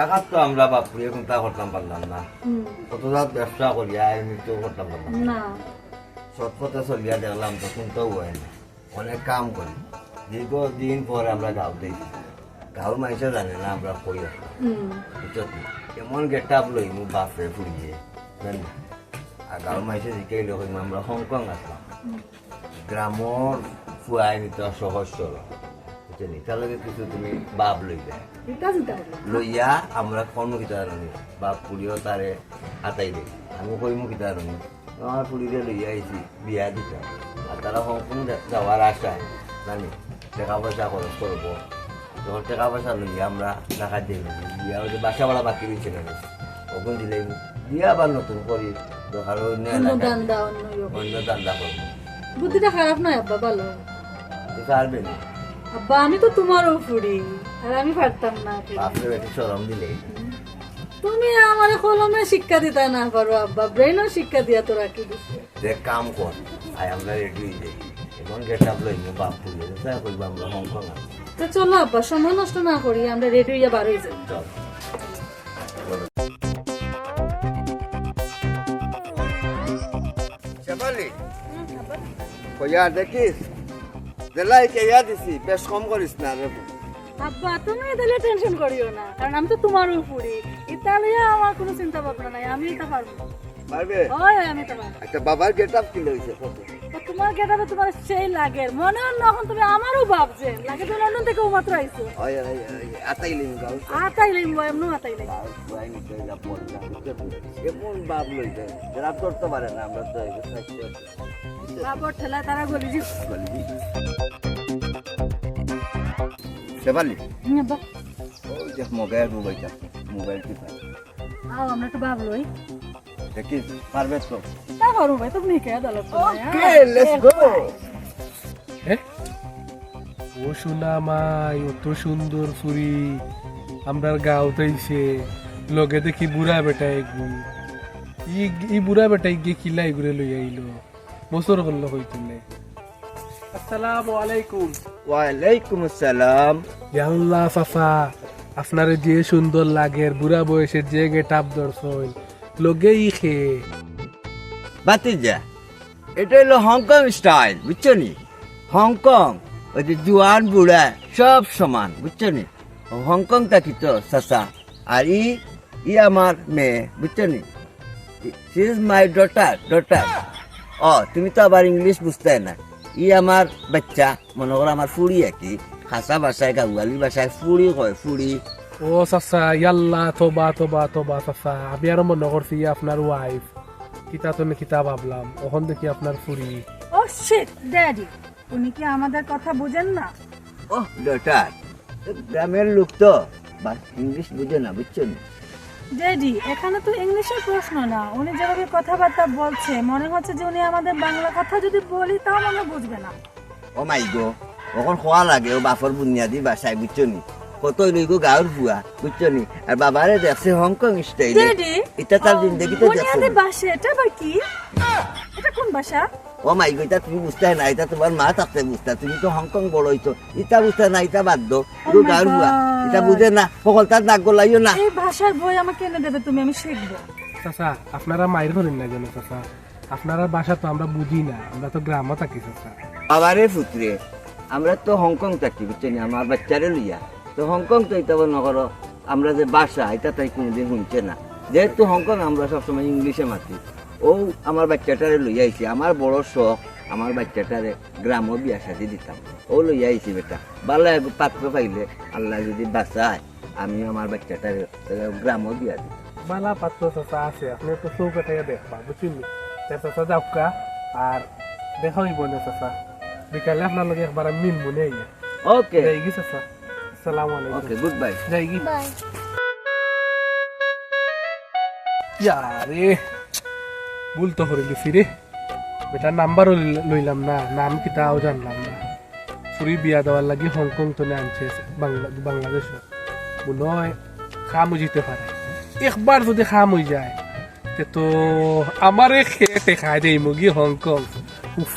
টাকা তো আমরা বাপুরে এখন তা করতাম পারলাম না। কত রাত ব্যবসা করিয়া তো করতাম পারলাম না। সৎপথে চলিয়া দেখলাম তো হয় না। অনেক কাম করি। দীর্ঘ দিন পরে আমরা গাঁও দিয়েছি গাঁও মানুষে জানে না আমরা কই আসলাম? এমন গেট আপ লই মু বাপরে ফুরিয়ে জানি আর মানুষে আমরা হংকং আসলাম। গ্রামর ফুয়াই নিতে সহজ সরল। বুঝছ নি তাহলে কিছু তুমি বাপ লই যায় এটা লইয়া আমরা কর্মকিতা রানি বা পুলিও তারে আতাই দেই আমি কইমু কিতা রানি আমার পুলিরে লইয়া আইছি বিয়া দিতাম আর তারা যা- যাওয়ার আশায় জানি টাকা পয়সা খরচ করব। যখন টাকা পয়সা লইয়া আমরা টাকা দিই বিয়া হচ্ছে বাসা ভাড়া বাকি দিচ্ছে না ওখান দিলে বিয়া আবার নতুন করি দরকার অন্য দান্দা অন্য ইয়ে। অন্য দান্দা করব। বুদ্ধিটা খারাপ নয় আব্বা ভালো। পারবে না। আব্বা আমি তো তোমারও ফুড়ি আর আমি পারতাম না বাপরে বেটি সরম দিলে। তুমি আমার কলমে শিক্ষা দিতে না পারো আব্বা ব্রেনও শিক্ষা দিয়া তোরা কি দিছে যে কাম কর আই আমরা রেডি হয়ে যাই। এখন গেট আপ লইমু বাপ পুলিয়ে তাই করব আমরা হংকং তো চলো আব্বা সময় নষ্ট না করি আমরা রেডি হইয়া বার হয়ে যাই। চল। শেফালি কইয়া দেখিস? দেলাই কেয়া দিছি, বেশ কম করিস না রে আব্বা, তুমি তাহলে টেনশন করিও না, কারণ আমি তো তোমারও ফুড়ি ইতালিয়া আমার কোনো চিন্তা ভাবনা নাই আমি এটা পারব। হয় হয়, আমি আচ্ছা বাবার গেট কি লইছে কত তোমার গেটাবে তোমার সেই লাগে। মনে হয় এখন তুমি আমারও ভাবছে লাগে তো লন্ডন থেকে মাত্র আইছো। ওই ওই আতাই লিম গাও আতাইলে এমন এমন বাপ লইছে? যারা করতে পারে না আমরা তো এই সাইতে বাবর ঠেলা তারা গলি জি। শেফালি? আব্বা ওই যে মোবাইল মোবাইলটা মোবাইল কি পাই আও আমরা একটু ভাবলোই দেখিস পারবে তো? তা করো ভাই তুমি কে দলত ওকে লেটস গো ও সোনা মাই অত সুন্দর ফুরি। আমরার গাঁও তাইছে লগে দেখি বুড়া বেটা এগু ই ই বুড়া বেটা গিয়ে কিলা এগুলো লই আইলো। বছর করল হইতুলে আসসালামু আলাইকুম। ওয়ালাইকুম আসসালাম। ইয়াল্লা ফাফা। আপনারে যে সুন্দর লাগে বুড়া বয়সের যে গেটাপ দর্শন লগে ই খে। বাতিজা, এটা হলো হংকং স্টাইল বুঝছ নি? হংকং, ওই যে জুয়ান, বুড়া, সব সমান, বুঝছ নি? হংকং থাকি তো সাসা আর ই ই আমার মেয়ে, বুঝছ নি? She is my daughter daughter ও তুমি তো আবার ইংলিশ বুঝতে না। ই আমার বাচ্চা, মনে করো আমার ফুড়ি একই খাসা ভাষায় গাঙ্গালি ভাষায় ফুড়ি কয়, ফুড়ি। ও চাচা ইয়াল্লা তোবা তোবা তোবা চাচা আমি আরও মনে করছি আপনার ওয়াইফ কিতা তো কিতা ভাবলাম। ওখান দেখি আপনার ফুরি। ও শিট ড্যাডি উনি কি আমাদের কথা বুঝেন না? ও ডটার গ্রামের লোক তো বা ইংলিশ বুঝে না বুঝছ ড্যাডি এখানে তো ইংলিশের প্রশ্ন না। উনি যেভাবে কথাবার্তা বলছে মনে হচ্ছে যে উনি আমাদের বাংলা কথা যদি বলি তাও মনে বুঝবে না। ও মাই গো ওখন খোয়া লাগে ও বাপর বুনিয়াদি বাসায় বুঝছ নি কত লইগো গাঁর ভুয়া বুঝছ নি আর বাবারে দেখছে হংকং স্টাইলে এটা তার জিন্দগিতে দেখছ বাসা এটা আবার কি? এটা কোন ভাষা ও মাই গো এটা তুমি বুঝতে না এটা তোমার মা থাকতে বুঝতে তুমি তো হংকং বড় হইতো এটা বুঝতে না এটা পুরো গাঁর এটা বুঝে না সকল তার নাক গলাইও না। এই ভাষার বই আমাকে এনে দেবে তুমি? আমি শিখব চাচা আপনারা মায়ের ধরেন না যেন চাচা? আপনারা বাসা তো আমরা বুঝি না আমরা তো গ্রামও থাকি চাচা। বাবারে পুত্রে আমরা তো হংকং থাকি বুঝছ নি আমার বাচ্চারে লইয়া। তো হংকং তো এটা নগর আমরা যে বাসা এটা তাই কোনোদিন শুনছে না। যেহেতু হংকং আমরা সবসময় ইংলিশে মাতি। ও আমার বাচ্চাটারে লইয়া আইছি আমার বড় শখ আমার বাচ্চাটারে গ্রামও বিয়া সাথে দিতাম। ও লইয়া আইছি বেটা এক পাত্র পাইলে আল্লাহ যদি বাঁচায় আমি আমার বাচ্চাটারে গ্রামও বিয়া দিতাম। বালা পাত্র চাচা আছে আপনি তো চৌকাটাইয়া দেখবা বুঝছেন তে চাচা যাওকা আর দেখা হইব না চাচা। বিকালে আপনার লগে একবার আমি মিল মনে আইয়া। ওকে। চাচা? আসসালামু আলাইকুম। ওকে গুড বাই যাইগি বাই ইয়ারে ভুল তো করে লিখি রে। বেটার নাম্বারও লইলাম না নাম কি তাও জানলাম না। ফুরি বিয়া দেওয়ার লাগি হংকং তো আনছে বাংলা বাংলাদেশ। মনে হয় খাম জিতে পারে। একবার যদি খাম হয়ে যায় তে তো আমারে খেয়ে খাই দেই মুগি হংকং উফ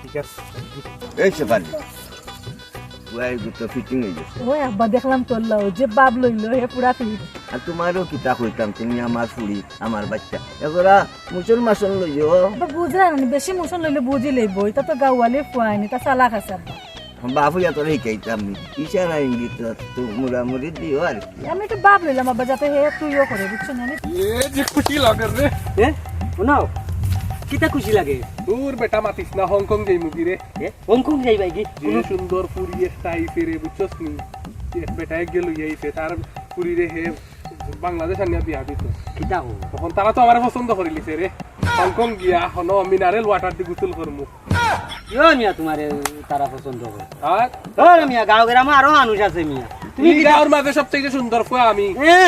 ঠিক আছে। তো ফিটিং হয়ে গেছে। ওই আব্বা দেখলাম তোল্লা যে বাপ লইলো হে পুরা ফিট আর তোমারও কিতা কইতাম তুমি আমার ফুড়ি আমার বাচ্চা। এগোরা মুসলমান লইও। আব্বা বুঝলা না বেশি মোশন লইলে বুঝি লইব এটা তো গাওয়ালে ফুয়াইনি তা চালাক আছে বাপু যা তোর শিকাইতাম ইশারা ইঙ্গিত তো মুড়ামুড়ি দিও আর আমি একটু বাপ লইলাম আব্বা যাতে হে তুইও করে বুঝছ না? এ যে খুশি লাগে রে। এ শোনাও। কিতা খুশি লাগে? তোর বেটা মাতিস না হংকং যাই মুগি রে হংকং যাইবাই কি যে সুন্দর পুরী একটা আইছে রে বুঝছস নি? বেটা এক গেল আইছে তার পুরী রে হে বাংলাদেশ আনিয়া বিয়া দিত কিতা হো তখন তারা তো আমার পছন্দ করে লিছে রে হংকং গিয়া হন মিনারেল ওয়াটার দি গুসল করমু কিয় মিয়া তোমার তারা পছন্দ করে আর মিয়া গাঁও গ্রামে আরও মানুষ আছে মিয়া। তুমি গাওর মাঝে সবথেকে সুন্দর ফুয়া আমি। এ,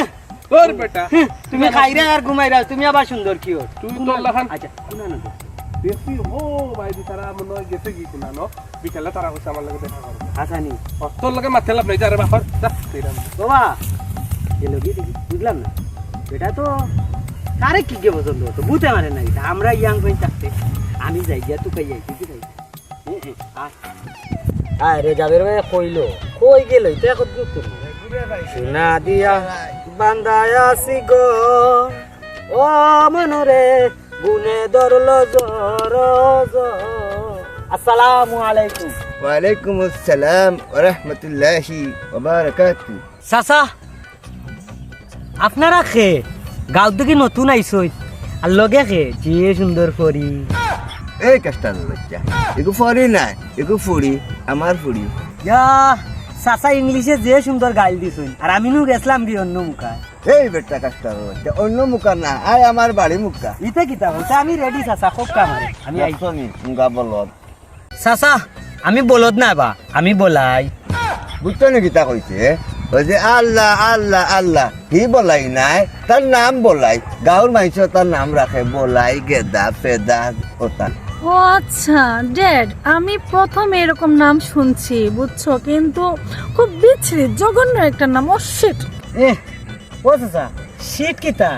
তোর বেটা। তুমি খাইরা আর ঘুমাইরা তুমি আবার সুন্দর কি তুই তোর লাখান আচ্ছা শুনা না দেখি হো ভাই তারা মনে হয় গেছে কি কোনা ন? বিকালে তারা হচ্ছে আমার লগে দেখা করবে। হাসানি। ও, তোর লগে মাথা লাভ নাই যারে বাপর। যা। বাবা কি বুঝলাম না। এটা তো কারে কি কে পছন্দ হতো বুঝতে পারে না এটা আমরা ইয়াং হয়ে থাকতে আমি যাই গিয়া তুই খাই যাই তুই খাই আরে যাবের ভাই কইলো। কই গেল? এটা এখন কি সোনা দিয়া। বান্দায় আসি গো। ও মনরে গুনে ধরল জর আসসালামু আলাইকুম। ওয়ালাইকুম আসসালাম ওরহমতুল্লাহি ওবারাকাতু চাচা আপনারা খে গাঁও দেখি নতুন আইসই আর লগে খে যে সুন্দর করি এই কাস্টার বাচ্চা এগু ফরি নাই এগু ফুড়ি আমার ফুড়ি ইয়া চাচা ইংলিশে যে সুন্দর গাইল দিছুন আর আমি নু গেছিলাম কি অন্য মুখা। এই বেটা কাস্টার বাচ্চা অন্য মুখা না আয় আমার বাড়ি মুখা। ইতে কিতা বলছে আমি রেডি চাচা খুব কামারে আমি আই আইসনি মুগা বলত চাচা আমি বলদ না বা আমি বলাই। বুঝছ নাকি তা কইছে ওই যে আল্লাহ আল্লাহ আল্লাহ কি বলাই নাই তার নাম বলাই। গাঁৱৰ মাইছ তার নাম রাখে বলাই গেদা ফেদা ওটা ও আচ্ছা ড্যাড আমি প্রথম এরকম নাম শুনছি বুঝছ? কিন্তু খুব বিচ্ছিরি জঘন্য একটা নাম অশিট এ ও চাচা শীত কিতা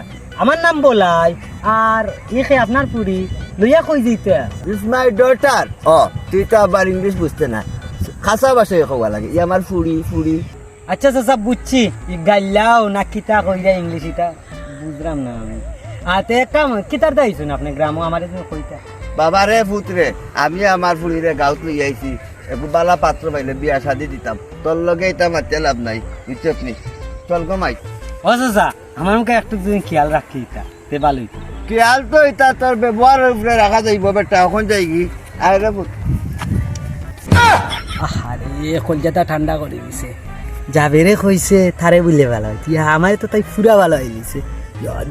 আমার নাম বলাই আর ইখে আপনার পুরি লইয়া কই দিতে ইজ মাই ডটার ও তুই তো আবার ইংলিশ বুঝতে না। খাসা ভাষায় কবা লাগে ই আমার ফুড়ি ফুড়ি আচ্ছা চাচা বুঝছি। ই গাইলাও না কিতা কইরা ইংলিশ ইটা? বুঝলাম না আমি। আতে কাম কিতার দাইছুন আপনি গ্রাম? আমার কইতা। বাবা রে পুত্রে আমি আমার ফুড়িরে গাঁৱত লই আইছি। একো বালা পাত্র পাইলে বিয়া শাদি দিতাম তোর লগে এটা মাতে লাভ নাই। বুঝছত নি? চল গমাই ও চাচা আমার মুখে একটু যদি খেয়াল রাখি ইটা তে ভালোই খেয়াল তো এটা তোর ব্যবহারের উপরে রাখা যাইব বেটা এখন যাইগি। আরে পুত। আরে কলজাটা ঠান্ডা করে দিছে। যাবেরে কইছে তারে বুঝলে ভালো হয় আমার তো তাই পুরা ভালো হয়ে গেছে।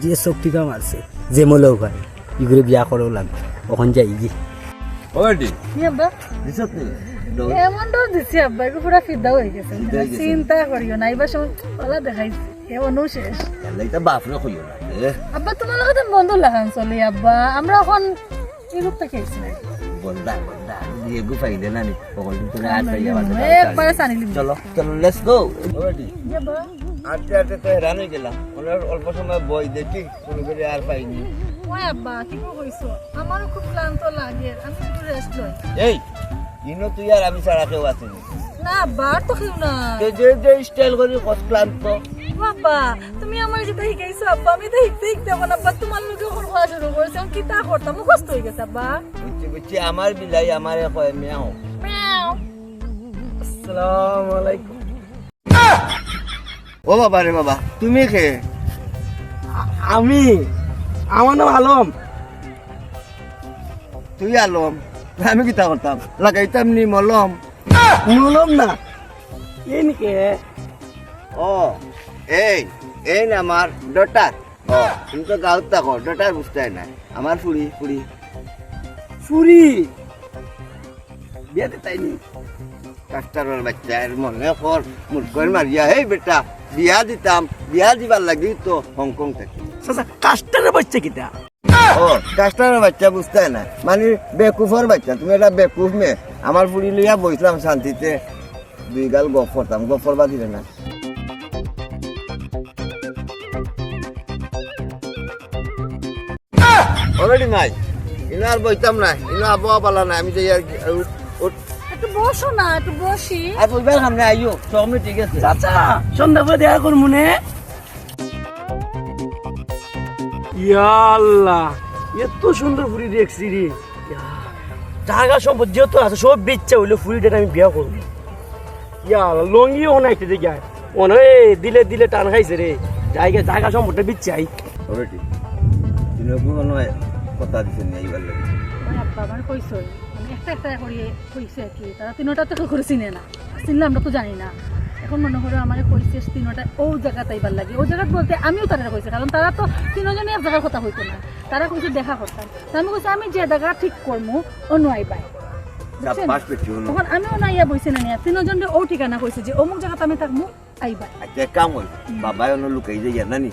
যে শক্তি কাম আছে যে মলেও ভাই ইগুলো বিয়া করেও লাগবে ওখান যাই গি। নি? এমন ডর দিচ্ছি আব্বা এগুলো পুরা ফিদা হয়ে গেছে। হয়ে গেছে। চিন্তা করিও না এবার সময় পালা দেখাইছি এমনও শেষ। বাপরে কইও না আব্বা তোমার লগতে বন্ধু লাগান চলি আব্বা। আমরা এখন ইউরোপটা খেয়েছি বন্দা বন্দা দিয়ে গু ফাইলে না নি ওখান থেকে আর পাইয়া একবারে সানি লিখবি চলো চলো লেটস গো আটতে আটতে তো হেরান হয়ে গেলাম ওনার অল্প সময় বই দেখি কোনো করে আর পাইনি ওই আব্বা কি কইছো আমারও খুব ক্লান্ত লাগে আমি একটু রেস্ট লই এই ইনো তুই আর আমি ছাড়া কেউ আসেনি না আব্বা তো খেও না যে যে যে স্টাইল করি কত ক্লান্ত? বাবা তুমি আমার শিখাইছো আব্বা আমি তো শিখতে শিখতে এখন আব্বা তোমার লোকে এখন হওয়া শুরু করেছে আমি কি তা করতাম মুখস্থ হয়ে গেছে আব্বা। বুঝছি বুঝছি আমার বিলাই আমার কয় মেয়াও। ম্যাও। আসসালামু আলাইকুম ও বাবা রে বাবা তুমি কে? আমি? আমার নাম আলম। তুই আলম আমি কিতা করতাম? লাগাইতাম নি মলম মলম না? এনকে ও এই এই না আমার ডটার ও তুমি তো গাঁৱত থাকো ডটার বুঝতে না আমার ফুড়ি ফুড়ি ফুরি বিয়াতে তাইনি কাস্টারের বাচ্চা এর মনে কর মুরগর মারিয়া হেই বেটা বিয়া দিতাম বিয়া দিবার লাগি তো হংকং থেকে চাচা কাস্টারে বাচ্চা ও কাস্টারের বাচ্চা বুঝতে না। মানে বেকুফর বাচ্চা তুমি এটা বেকুফ মে আমার ফুড়ি লইয়া বইছিলাম শান্তিতে। দুই গাল গপ করতাম গপ করবা দিলে না। অলরেডি নাই। ইনো আর বইতাম না ইনো আবহাওয়া পালা না আমি যাই আর। একটু বসো না একটু বসি। আর বলবার সামনে আইও সবই ঠিক আছে। চাচা সন্ধ্যা করে দেখা করব মনে আল্লাহ এত সুন্দর ফুরি দেখছি রে। জায়গা সম্পদ যেহেতু আছে সব বেচ্চা হইল ফুরিটা আমি বিয়া করব। ইয়া লঙ্গিও অনাইতে দেখি মনে দিলে দিলে টান খাইছে রে। জায়গা জায়গা সম্পদটা বিচ্ছাই কথা দিছেন এইবার লাগে। আমার আব্বা মানে একটা একটা করে কইছে কি। তারা তিনোটা তো করে না। চিনলে আমরা তো জানি না। এখন মনে করো আমার কইছে তিনোটা ও জায়গাতে এবার লাগে। ও জায়গা বলতে আমিও তারা কইছে কারণ তারা তো তিনজনই এক জায়গার কথা হইতো না। তারা কইছে দেখা করতাম। আমি কইছি আমি যে জায়গা ঠিক করব অন্য আইবাই। তখন আমিও না ইয়া বইছে না নিয়া তিনজন ও ঠিকানা কইছে যে অমুক জায়গাতে আমি থাকব আইবাই। আচ্ছা কাম হল বাবাই অন্য লুকাই যাই জানানি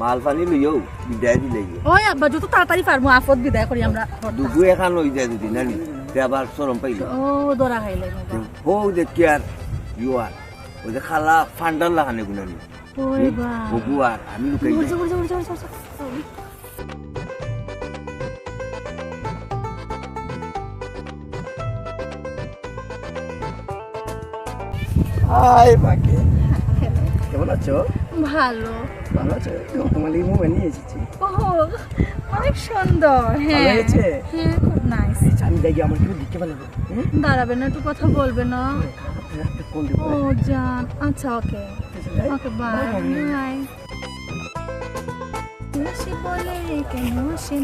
মাল পানি লইও বিদায় দিলে ওই আব্বা যত তাড়াতাড়ি পারব আফত বিদায় করি আমরা। দুগু এখান লই যায় নানি তে আবার সরম পাইল। ও দরা খাইলে হো দেখি আর ইউ আর ওই যে খালা ফান্ডার লাগানে গুনানি ওই বা ববু আর আমি লুকাই। হাই বাকে কেমন আছো ভালো ভালো আছো তোমার লিগে মোবাইল নিয়ে এসেছি ও অনেক সুন্দর হ্যাঁ হয়েছে? হ্যাঁ খুব নাইস আমি দেখি আমার দিতে পারব হ্যাঁ দাঁড়াবে না একটু কথা বলবে না ও জান আচ্ছা ওকে ওকে বাই বাই সে বলে কেন সে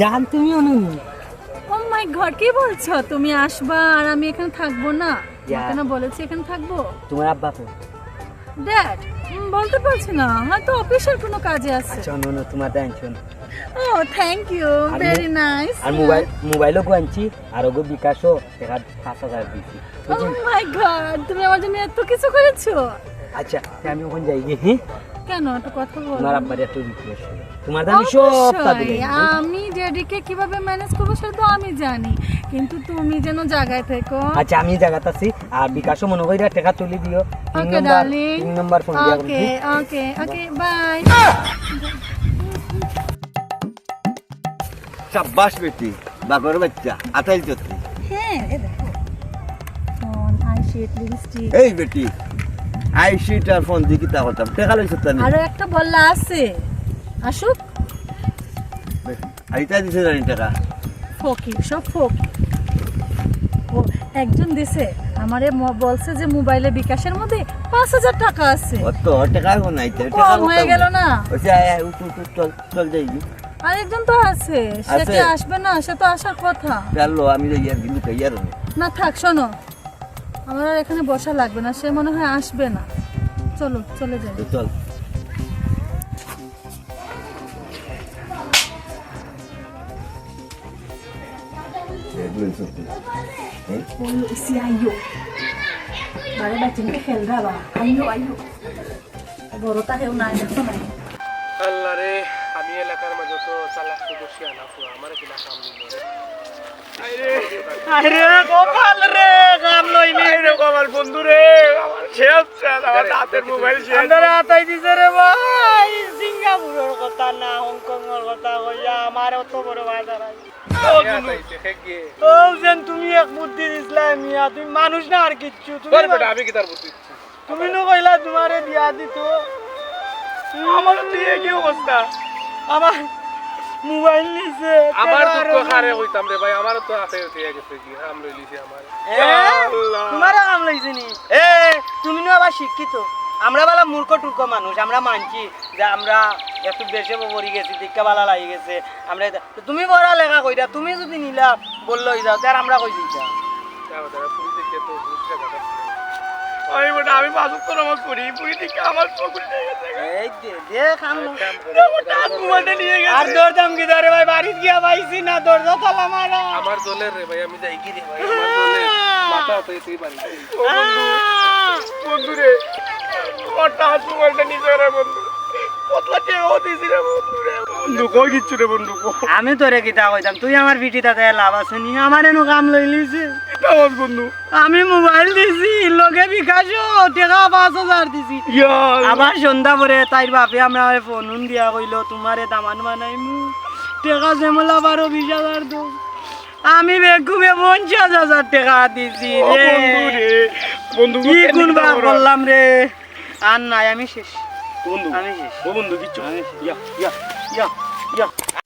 জান তুমি অনুনি ও মাই গড কি বলছো? তুমি আসবা আর আমি এখানে থাকব না. কেন বলেছি এখানে থাকব। তোমার আব্বা তো ড্যাড বলতে পারছি না। হয়তো অফিসের কোনো কাজে আছে। আচ্ছা নো নো তোমার টেনশন ও থ্যাংক ইউ ভেরি নাইস আর মোবাইল মোবাইলও আনছি আর ওগো বিকাশও পাঁচ হাজার দিয়েছি ও মাই গড তুমি আমার জন্য এত কিছু করেছ? আচ্ছা আমি ওখানে যাই গিয়ে হ্যাঁ কেন? একটু কথা বলো। তোমার আব্বার এত রিকোয়েস্ট তোমার সব আমি ড্যাডিকে কীভাবে ম্যানেজ করব সেটা তো আমি জানি। কিন্তু তুমি যেন জায়গায় থেকো। আচ্ছা আমি জায়গাতে আছি। আর বিকাশও মনে করি টাকা তুলে দিও। ওকে ডার্লিং তিন নম্বর ফোন দিয়া ওকে ওকে ওকে বাই সাব্বাস বেটি বাগর বাচ্চা চত্রি হ্যাঁ এই বেটি আই আর ফোন টেকা লইছ তানি আরও একটা বললা আছে। আসুক। আর ইটা দিছে জানি টাকা। ফকির সব একজন দিছে আমারে বলছে যে মোবাইলে বিকাশের মধ্যে পাঁচ হাজার টাকা আছে। অত টাকা নাই কম হয়ে গেল না। চল চল যাই আরেকজন তো আছে সে কি আসবে না? সে তো আসার কথা। চলো আমি যাই আর কিন্তু কাই আর না থাক শোনো। আমার আর এখানে বসা লাগবে না সে মনে হয় আসবে না। চলো চলে যাই। চল। নাই দেখো নাই। আল্লাহ রে। আমি এলাকার মাঝে তো চালাক তো বসে আনাফু আমার কিনা কাম নিল আরে গোপাল রে কাম রে গোপাল বন্ধু রে। আমার শেষ আমার হাতের মোবাইল শেষ আন্দারে আতাই দিছে রে ভাই সিঙ্গাপুরের কথা না হংকং এর কথা কইয়া আমার অত বড় বাজার আছে ও যেন তুমি এক বুদ্ধি দিছলা মিয়া তুমি মানুষ না আর কিচ্ছু তুমি আমি কি তার বুদ্ধি তুমি নো কইলা তোমারে দিয়া দিত। আমার দিয়ে কি অবস্থা? আমার মোবাইল নিছে আমার দুঃখ হইতাম রে ভাই আমার তো আছে গেছে কি লইলিছে আমার। তোমার কাম লাগছে নি এ তুমি না আবার শিক্ষিত। আমরা বালা মূর্খ টুর্খ মানুষ আমরা মানছি যে আমরা একটু বেশি পড়ি গেছি দীক্ষা বালা লাগি গেছে আমরা তুমি পড়া লেখা কইরা তুমি যদি নিলা বলল যাও তার আমরা কই দিতাম? আমি বটা আমি বাসুক তো নামাজ পড়ি পুরি দিকে আমার চকুল এই দে দে খাম মোবাইলটা নিয়ে গেছে। আর দরদাম কি ধরে ভাই বাড়ি গিয়া পাইছি না দরজা তালা মারা। আমার রে ভাই আমি যাই কি রে ভাই আমার দলের মাথা তো এসেই পারি বন্ধু রে মোবাইলটা বন্ধু। আমি তোরে কিতা কইতাম তুই আমার বিটি তাতে লাভ আছে নি আমার এনো কাম লই লিছে বন্ধু আমি মোবাইল দিছি লগে বিকাশও টাকা পাঁচ হাজার দিছি। আবার সন্ধ্যা পরে তাইর বাপে আমরা ফোন দিয়া কইলো তোমারে দামান বানাইমু। টাকা জেমলা বারো বিশ হাজার দো। আমি বেগুমে পঞ্চাশ হাজার টাকা দিছি রে। বন্ধু কি গুনবা করলাম রে? আর নাই আমি শেষ। বন্ধু আমি শেষ। বন্ধু কিচ্ছু। ইয়া ইয়া ইয়া ইয়া।